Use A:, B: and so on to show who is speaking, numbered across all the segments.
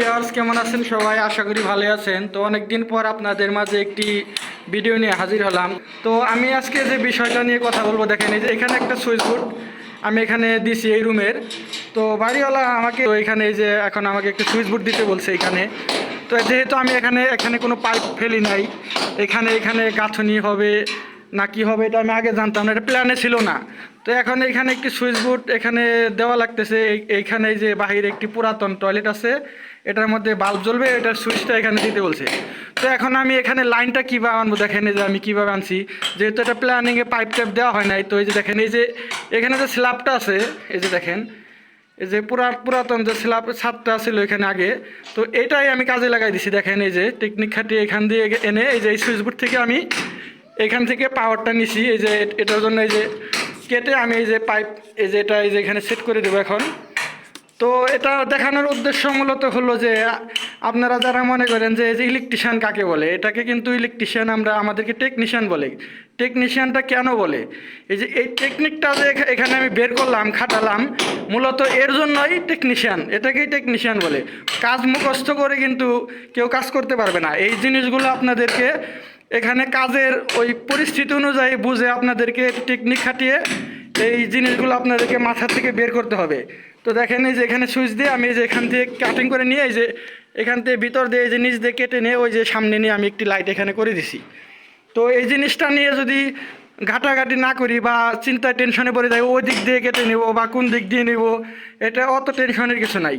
A: Viewers কেমন আছেন সবাই? আশা করি ভালো আছেন। তো অনেকদিন পর আপনাদের মাঝে একটি ভিডিও নিয়ে হাজির হলাম। তো আমি আজকে যে বিষয়টা নিয়ে কথা বলব, দেখেন এই যে এখানে একটা সুইচ বোর্ড আমি এখানে দিছি এই রুমের। তো বাড়িওয়ালা আমাকে এখানে এই যে এখন আমাকে একটা সুইচ বোর্ড দিতে বলছে এখানে। তো যেহেতু আমি এখানে এখানে কোনো পাইপ ফেলি নাই, এখানে এখানে গাঁথনি হবে না কি হবে এটা আমি আগে জানতাম না, এটা প্ল্যানে ছিল না। তো এখন এখানে একটি সুইচ বোর্ড এখানে দেওয়া লাগতেছে, এই- এইখানে এই যে বাহিরে একটি পুরাতন টয়লেট আছে, এটার মধ্যে বাল্ব জ্বলবে, এটার সুইচটা এখানে দিতে বলছে। তো এখন আমি এখানে লাইনটা কীভাবে আনব, দেখেন এই যে আমি কীভাবে আনছি। যেহেতু এটা প্ল্যানিংয়ে পাইপ টাইপ দেওয়া হয় নাই, তো এই যে দেখেন, এই যে এখানে যে স্ল্যাবটা আছে, এই যে দেখেন, এই যে পুরা, পুরাতন যে স্ল্যাব ছাদটা ছিল এখানে আগে, তো এটাই আমি কাজে লাগাই দিছি। দেখেন এই যে টেকনিক খাটিয়ে এখান দিয়ে এনে, এই যে এই সুইচ বোর্ড থেকে আমি এখান থেকে পাওয়ারটা নিছি, এই যে এটার জন্য এই যে কেটে আমি এই যে পাইপ এই যে এটা, এই যে এখানে সেট করে দেবো এখন। তো এটা দেখানোর উদ্দেশ্য মূলত হলো যে, আপনারা যারা মনে করেন যে এই যে ইলেকট্রিশিয়ান কাকে বলে, এটাকে কিন্তু ইলেকট্রিশিয়ান আমরা আমাদেরকে টেকনিশিয়ান বলে। টেকনিশিয়ানটা কেন বলে? এই যে এই টেকনিকটা যে এখানে আমি বের করলাম, খাটালাম, মূলত এর জন্যই টেকনিশিয়ান এটাকেই টেকনিশিয়ান বলে। কাজ মুখস্থ করে কিন্তু কেউ কাজ করতে পারবে না। এই জিনিসগুলো আপনাদেরকে এখানে কাজের ওই পরিস্থিতি অনুযায়ী বুঝে আপনাদেরকে টেকনিক খাটিয়ে এই জিনিসগুলো আপনাদেরকে মাথা থেকে বের করতে হবে। তো দেখেন এই যে এখানে সুইচ দিয়ে আমি এই যে এখান থেকে কাটিং করে নিয়ে এই যে এখান থেকে ভিতর দিয়ে এই যে নিচ দিয়ে কেটে নিয়ে ওই যে সামনে নিয়ে আমি একটি লাইট এখানে করে দিছি। তো এই জিনিসটা নিয়ে যদি ঘাটাঘাটি না করি বা চিন্তায় টেনশনে পড়ে যাই, ওই দিক দিয়ে কেটে নেব বা কোন দিক দিয়ে নেব, এটা অত টেনশনের কিছু নাই।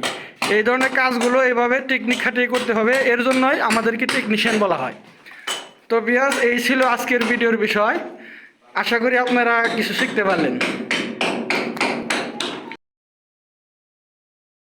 A: এই ধরনের কাজগুলো এভাবে টেকনিক খাটিয়ে করতে হবে, এর জন্যই আমাদেরকে টেকনিশিয়ান বলা হয়। তো বিয়াস এই ছিল আজকের ভিডিওর বিষয়। আশা করি আপনারা কিছু শিখতে পারলেন।